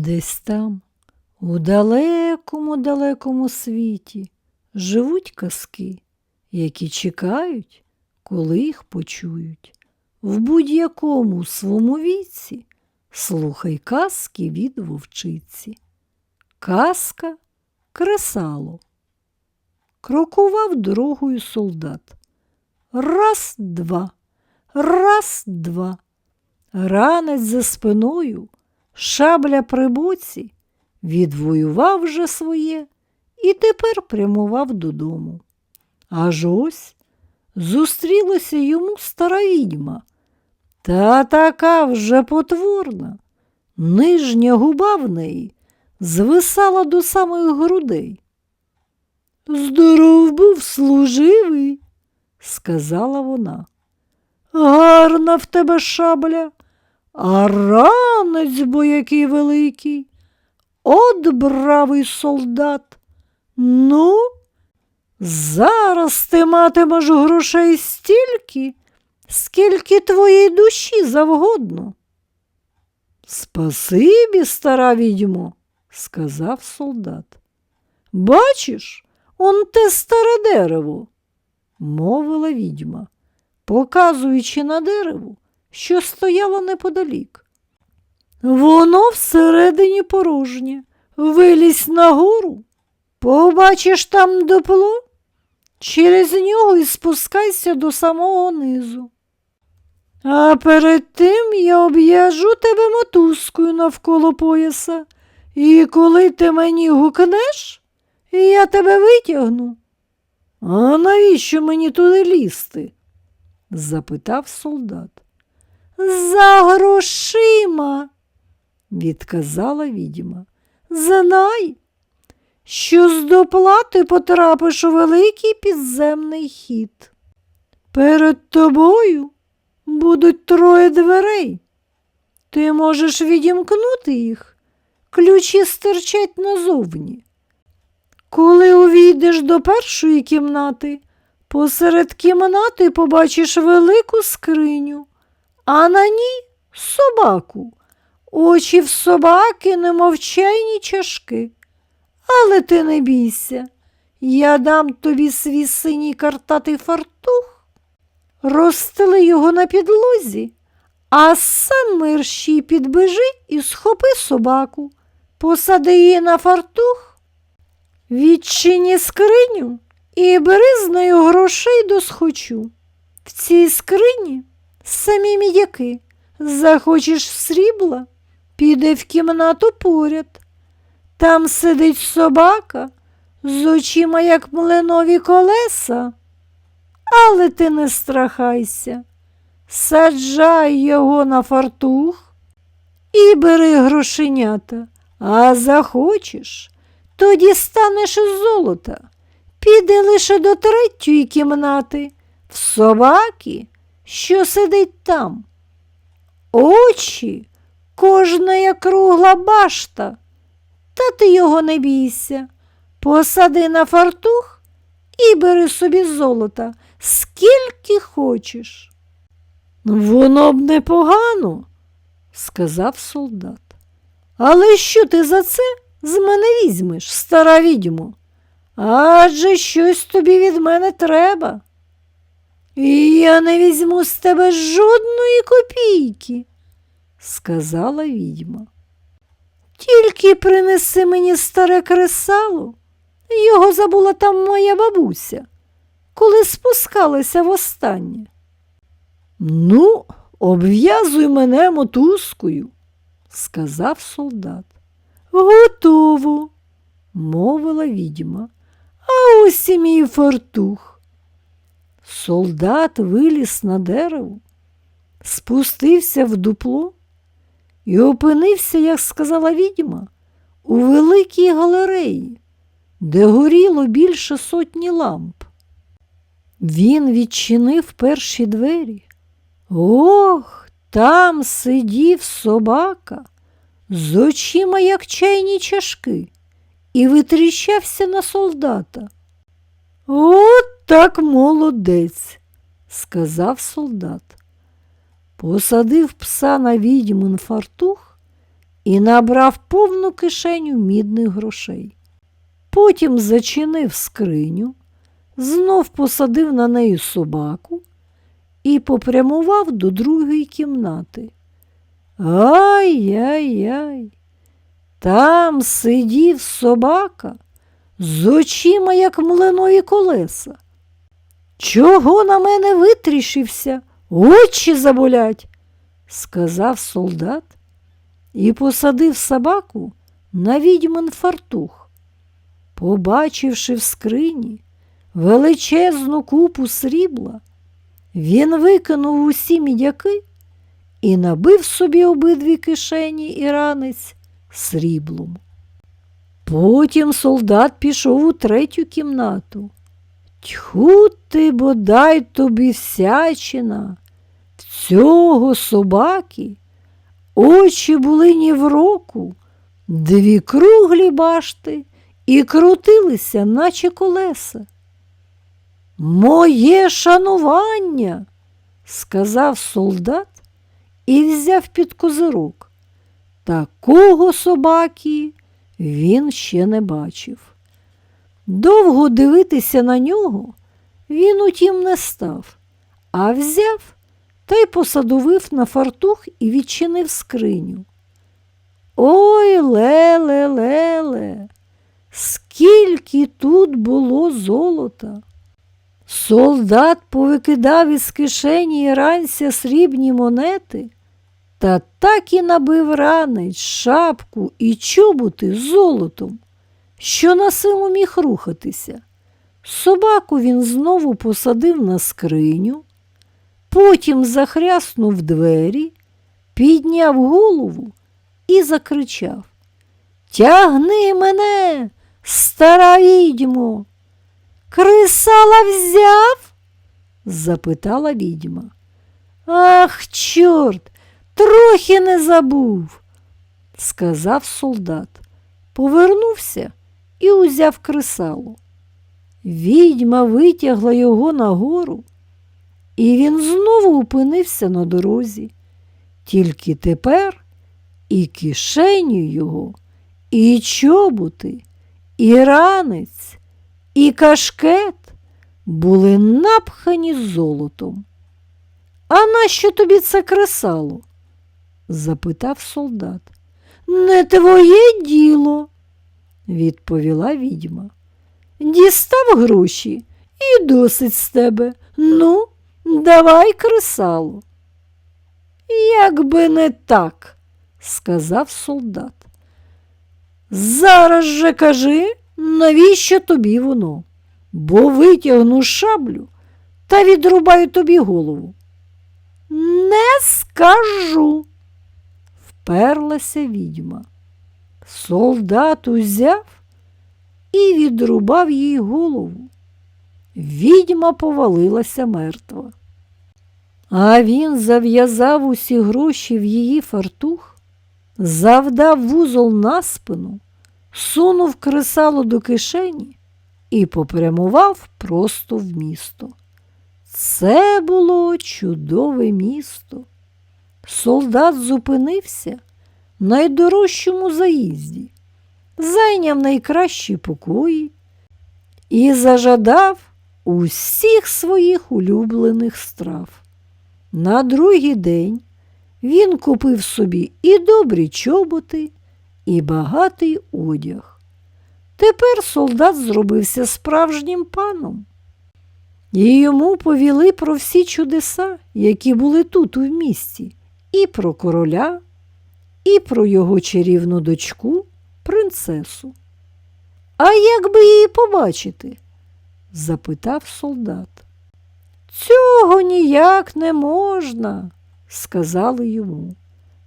Десь там, у далекому далекому світі, живуть казки, які чекають, коли їх почують. В будь-якому своєму віці слухай казки від вовчиці. Казка кресало. Крокував дорогою солдат. Раз, два, раз, два. Ранець за спиною, шабля при боці, відвоював вже своє і тепер прямував додому. Аж ось зустрілася йому стара відьма, та така вже потворна. Нижня губа в неї звисала до самих грудей. Здоров був служивий, сказала вона. Гарна в тебе шабля, а ранець бо який великий. От бравий солдат. Ну, зараз ти матимеш грошей стільки, скільки твоїй душі завгодно. Спасибі, стара відьмо, сказав солдат. Бачиш, он те старе дерево, мовила відьма, показуючи на дерево, що стояло неподалік. Воно всередині порожнє. Вилізь нагору, побачиш там дупло, через нього і спускайся до самого низу. А перед тим я об'яжу тебе мотузкою навколо пояса, і коли ти мені гукнеш, я тебе витягну. А навіщо мені туди лізти? запитав солдат. За грошима, відказала відьма. Знай, що з доплати потрапиш у великий підземний хід. Перед тобою будуть троє дверей. Ти можеш відімкнути їх, ключі стирчать назовні. Коли увійдеш до першої кімнати, посеред кімнати побачиш велику скриню, а на ній собаку. Очі в собаки, немов чайні чашки. Але ти не бійся, я дам тобі свій синій картатий фартух, розстели його на підлозі, а сам мерщій підбежи і схопи собаку, посади її на фартух, відчині скриню і бери з нею грошей до схочу. В цій скрині самі мідяки. Захочеш срібла, піде в кімнату поряд. Там сидить собака з очима, як млинові колеса. Але ти не страхайся, саджай його на фартух і бери грошенята, а захочеш, тоді станеш із золота. Піди лише до третьої кімнати, в собаки, що сидить там. Очі кожна кругла башта, та ти його не бійся. Посади на фартух і бери собі золота, скільки хочеш. Воно б непогано, сказав солдат. Але що ти за це з мене візьмеш, стара відьмо? Адже щось тобі від мене треба. Я не візьму з тебе жодної копійки, сказала відьма. Тільки принеси мені старе кресало, його забула там моя бабуся, коли спускалася востаннє. Ну, обв'язуй мене мотузкою, сказав солдат. Готово, мовила відьма, а ось і мій фартух. Солдат виліз на дерево, спустився в дупло і опинився, як сказала відьма, у великій галереї, де горіло більше сотні ламп. Він відчинив перші двері. Ох, там сидів собака з очима, як чайні чашки, і витріщався на солдата. От так молодець, сказав солдат. Посадив пса на відьмин фартух і набрав повну кишеню мідних грошей. Потім зачинив скриню, знов посадив на неї собаку і попрямував до другої кімнати. Ай-яй-яй! Там сидів собака з очима, як млинові колеса. Чого на мене витрішився? Очі заболять, сказав солдат і посадив собаку на відьмин фартух. Побачивши в скрині величезну купу срібла, він викинув усі мідяки і набив собі обидві кишені і ранець сріблом. Потім солдат пішов у третю кімнату. Тьху ти, бодай тобі всячина. В цього собаки очі були ні в року, дві круглі башти і крутилися, наче колеса. Моє шанування, сказав солдат і взяв під козирок. Такого собаки він ще не бачив. Довго дивитися на нього він утім не став, а взяв та й посадовив на фартух і відчинив скриню. Ой, леле, леле, скільки тут було золота. Солдат повикидав із кишені ранця срібні монети та так і набив ранець, шапку і чоботи золотом, що на силу міг рухатися. Собаку він знову посадив на скриню, потім захряснув двері, підняв голову і закричав Тягни мене, стара відьмо! Крисала взяв? запитала відьма. Ах, чорт, трохи не забув, сказав солдат. Повернувся і узяв кресало. Відьма витягла його нагору, і він знову опинився на дорозі. Тільки тепер і кишеню його, і чоботи, і ранець, і кашкет були напхані золотом. А нащо тобі це кресало? запитав солдат. Не твоє діло, відповіла відьма. Дістав гроші і досить з тебе. Ну, давай кресало. Якби не так, сказав солдат. Зараз же кажи, навіщо тобі воно? Бо витягну шаблю та відрубаю тобі голову. Не скажу, вперлася відьма. Солдат узяв і відрубав їй голову. Відьма повалилася мертва. А він зав'язав усі гроші в її фартух, завдав вузол на спину, сунув кресало до кишені і попрямував просто в місто. Це було чудове місто. Солдат зупинився найдорожчому заїзді, зайняв найкращі покої і зажадав усіх своїх улюблених страв. На другий день він купив собі і добрі чоботи, і багатий одяг. Тепер солдат зробився справжнім паном. І йому повіли про всі чудеса, які були тут у місті, і про короля, і про його чарівну дочку, принцесу. А як би її побачити? запитав солдат. Цього ніяк не можна, сказали йому.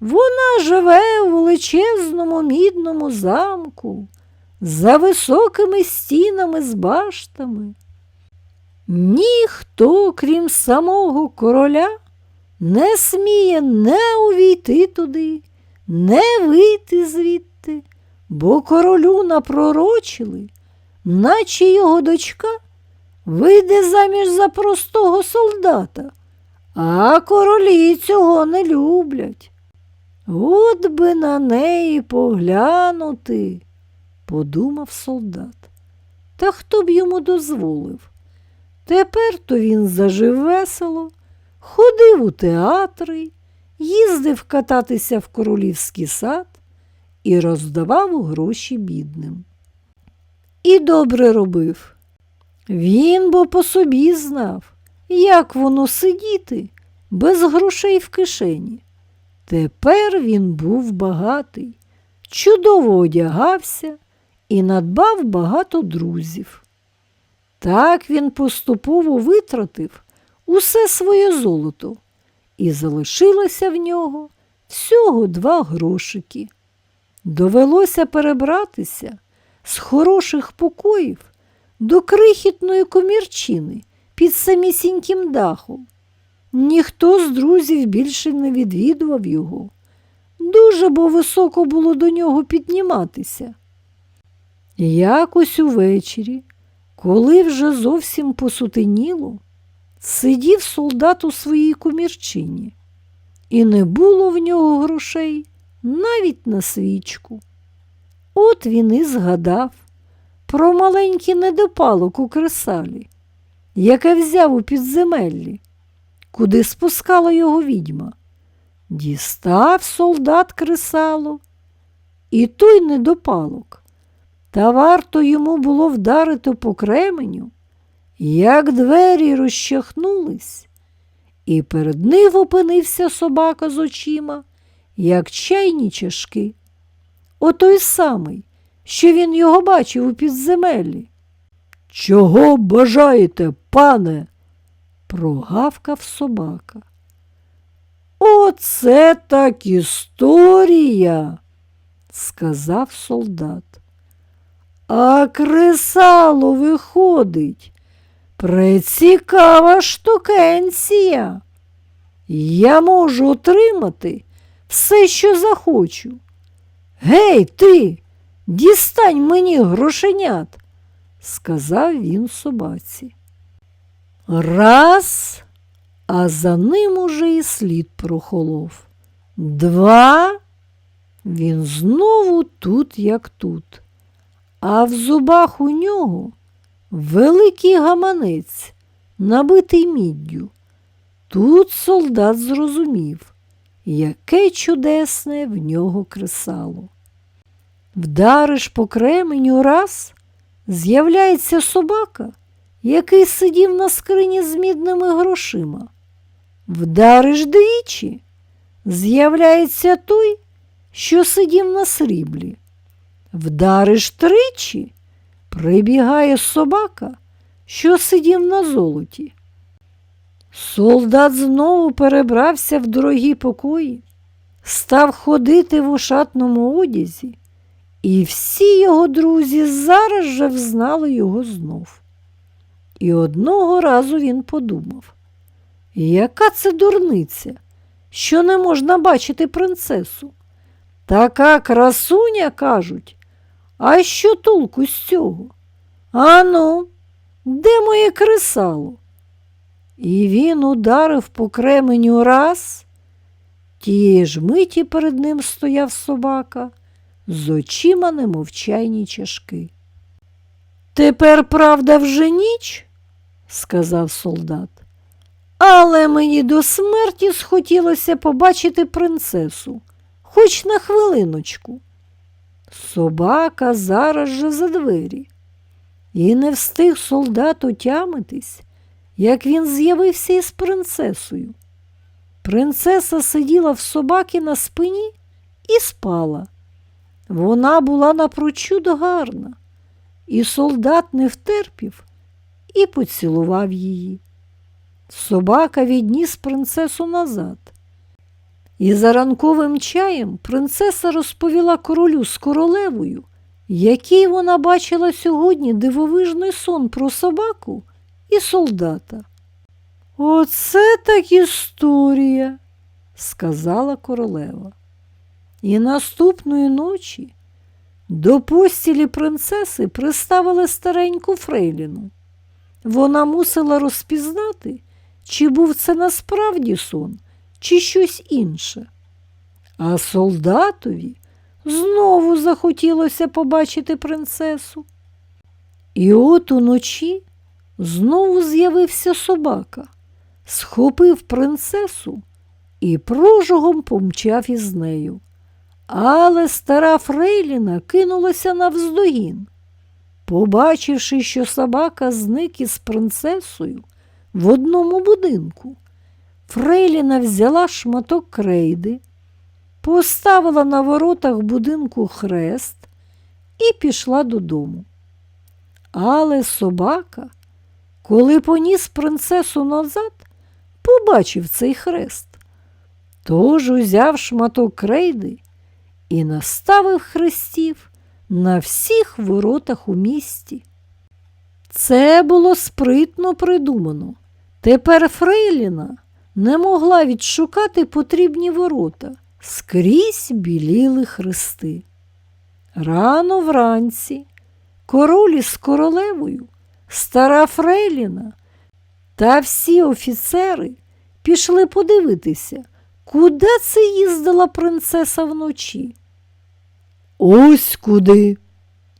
Вона живе у величезному мідному замку, за високими стінами з баштами. Ніхто, крім самого короля, не сміє не увійти туди, не вийти звідти, бо королю напророчили, наче його дочка вийде заміж за простого солдата, а королі цього не люблять. От би на неї поглянути, подумав солдат. Та хто б йому дозволив? Тепер то він зажив весело, ходив у театри, їздив кататися в королівський сад і роздавав гроші бідним. І добре робив. Він бо по собі знав, як воно сидіти без грошей в кишені. Тепер він був багатий, чудово одягався і надбав багато друзів. Так він поступово витратив усе своє золото, і залишилося в нього всього два грошики. Довелося перебратися з хороших покоїв до крихітної комірчини під самісіньким дахом. Ніхто з друзів більше не відвідував його. Дуже бо високо було до нього підніматися. Якось увечері, коли вже зовсім посутеніло, сидів солдат у своїй комірчині, і не було в нього грошей навіть на свічку. От він і згадав про маленький недопалок у кресалі, яке взяв у підземеллі, куди спускала його відьма. Дістав солдат кресало, і той недопалок. Та варто йому було вдарити по кременю, як двері розчахнулись, і перед ним опинився собака з очима, як чайні чашки. Отой самий, що він його бачив у підземеллі. Чого бажаєте, пане? прогавкав собака. Оце так історія, сказав солдат. А кресало виходить. Прецікава штукенція. Я можу отримати все, що захочу. Гей, ти, дістань мені грошенят, сказав він собаці. Раз, а за ним уже і слід прохолов. Два, він знову тут, як тут, а в зубах у нього великий гаманець, набитий міддю. Тут солдат зрозумів, яке чудесне в нього кресало. Вдариш по кременю раз, з'являється собака, який сидів на скрині з мідними грошима. Вдариш двічі, з'являється той, що сидів на сріблі. Вдариш тричі, прибігає собака, що сидів на золоті. Солдат знову перебрався в дорогі покої, став ходити в ушатному одязі, і всі його друзі зараз же взнали його знов. І одного разу він подумав, яка це дурниця, що не можна бачити принцесу. Така красуня, кажуть, а що толку з цього? Ану, де моє кресало? І він ударив по кременю раз. Тієї ж миті перед ним стояв собака з очима немовчайні чашки. Тепер, правда, вже ніч, сказав солдат, але мені до смерті схотілося побачити принцесу, хоч на хвилиночку. Собака зараз же за двері, і не встиг солдат отямитись, як він з'явився із принцесою. Принцеса сиділа в собаки на спині і спала. Вона була напрочуд гарна, і солдат не втерпів і поцілував її. Собака відніс принцесу назад. І за ранковим чаєм принцеса розповіла королю з королевою, який вона бачила сьогодні дивовижний сон про собаку і солдата. Оце так історія, сказала королева. І наступної ночі до постілі принцеси приставили стареньку Фрейліну. Вона мусила розпізнати, чи був це насправді сон, чи щось інше. А солдатові знову захотілося побачити принцесу. І от уночі знову з'явився собака, схопив принцесу і прожогом помчав із нею. Але стара Фрейліна кинулася навздогін. Побачивши, що собака зник із принцесою в одному будинку, Фрейліна взяла шматок крейди, поставила на воротах будинку хрест і пішла додому. Але собака, коли поніс принцесу назад, побачив цей хрест. Тож узяв шматок крейди і наставив хрестів на всіх воротах у місті. Це було спритно придумано. Тепер Фрейліна не могла відшукати потрібні ворота, скрізь біліли хрести. Рано вранці король із королевою, стара Фрейліна та всі офіцери пішли подивитися, куди це їздила принцеса вночі. Ось куди,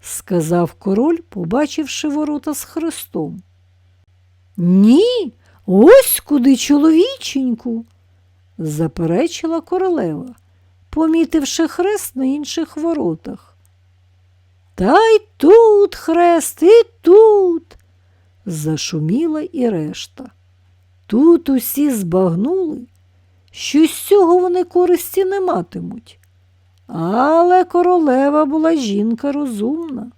сказав король, побачивши ворота з хрестом. Ні, ось куди, чоловіченьку, заперечила королева, помітивши хрест на інших воротах. Та й тут хрест, і тут, зашуміла і решта. Тут усі збагнули, що з цього вони користі не матимуть. Але королева була жінка розумна.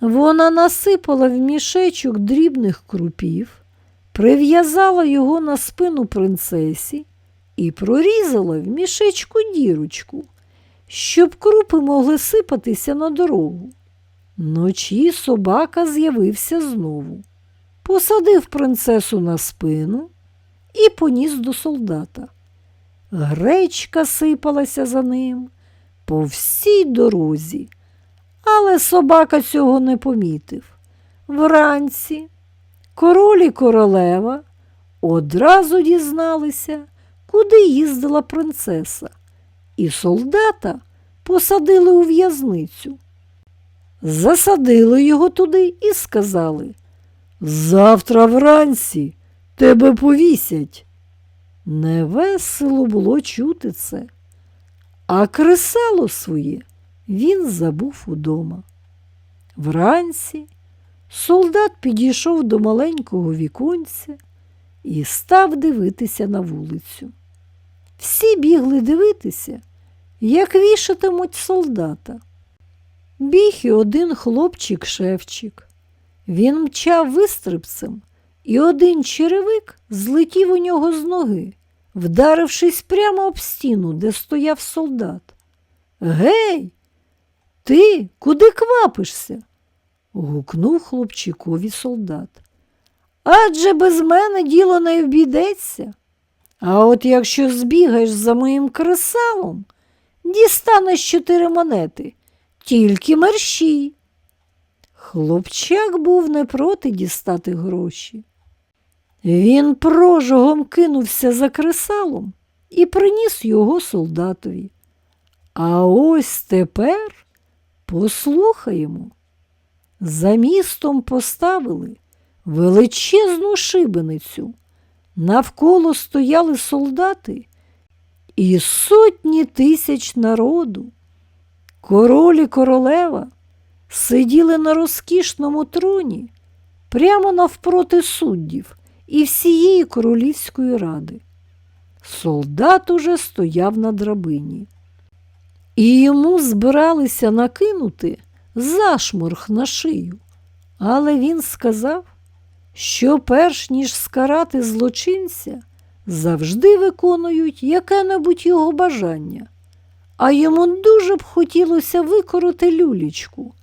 Вона насипала в мішечок дрібних крупів, прив'язала його на спину принцесі і прорізала в мішечку дірочку, щоб крупи могли сипатися на дорогу. Ночі собака з'явився знову, посадив принцесу на спину і поніс до солдата. Гречка сипалася за ним по всій дорозі, але собака цього не помітив. Вранці король і королева одразу дізналися, куди їздила принцеса, і солдата посадили у в'язницю. Засадили його туди і сказали Завтра вранці тебе повісять. Невесело було чути це, а кресало своє він забув удома. Вранці солдат підійшов до маленького віконця і став дивитися на вулицю. Всі бігли дивитися, як вішатимуть солдата. Біг і один хлопчик-шевчик. Він мчав вистрибцем, і один черевик злетів у нього з ноги, вдарившись прямо об стіну, де стояв солдат. Гей, ти куди квапишся? Гукнув хлопчикові солдат. Адже без мене діло не обійдеться. А от якщо збігаєш за моїм кресалом, дістанеш чотири монети, тільки мерщій. Хлопчак був не проти дістати гроші. Він прожогом кинувся за кресалом і приніс його солдатові. А ось тепер послухаємо. За містом поставили величезну шибеницю. Навколо стояли солдати і сотні тисяч народу. Король і королева сиділи на розкішному троні прямо навпроти суддів і всієї королівської ради. Солдат уже стояв на драбині, і йому збиралися накинути зашморг на шию. Але він сказав, що перш ніж скарати злочинця, завжди виконують яке-небудь його бажання, а йому дуже б хотілося викороти люлічку.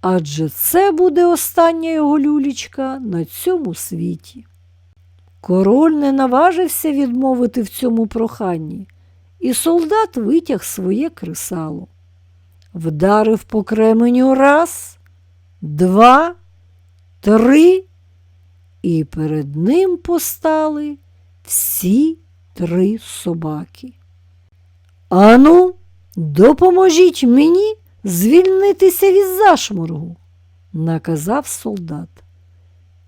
Адже це буде остання його люлічка на цьому світі. Король не наважився відмовити в цьому проханні, і солдат витяг своє кресало. Вдарив по кременю раз, два, три, і перед ним постали всі три собаки. Ану, допоможіть мені звільнитися від зашморгу, наказав солдат.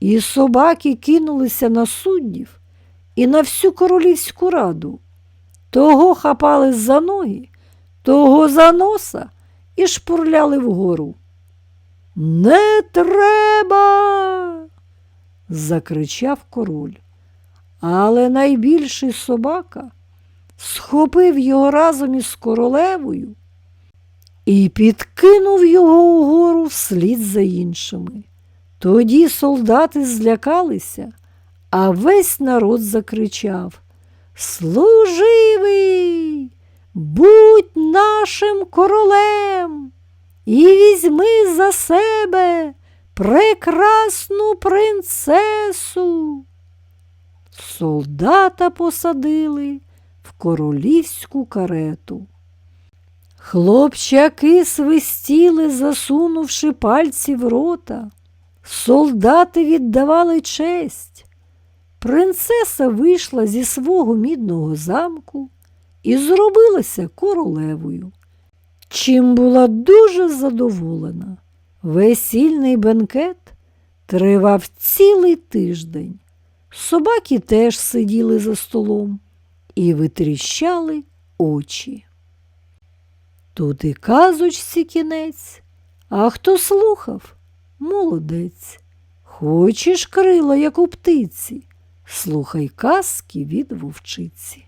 І собаки кинулися на суддів і на всю королівську раду. Того хапали за ноги, того за носа і шпурляли вгору. Не треба. закричав король. Але найбільший собака схопив його разом із королевою і підкинув його угору вслід за іншими. Тоді солдати злякалися, а весь народ закричав Служивий, будь нашим королем і візьми за себе прекрасну принцесу. Солдата посадили в королівську карету. Хлопчаки свистіли, засунувши пальці в рота. Солдати віддавали честь. Принцеса вийшла зі свого мідного замку і зробилася королевою, чим була дуже задоволена. Весільний бенкет тривав цілий тиждень. Собаки теж сиділи за столом і витріщали очі. Тут і казочці кінець, а хто слухав, молодець. Хочеш крила, як у птиці, слухай казки від вовчиці.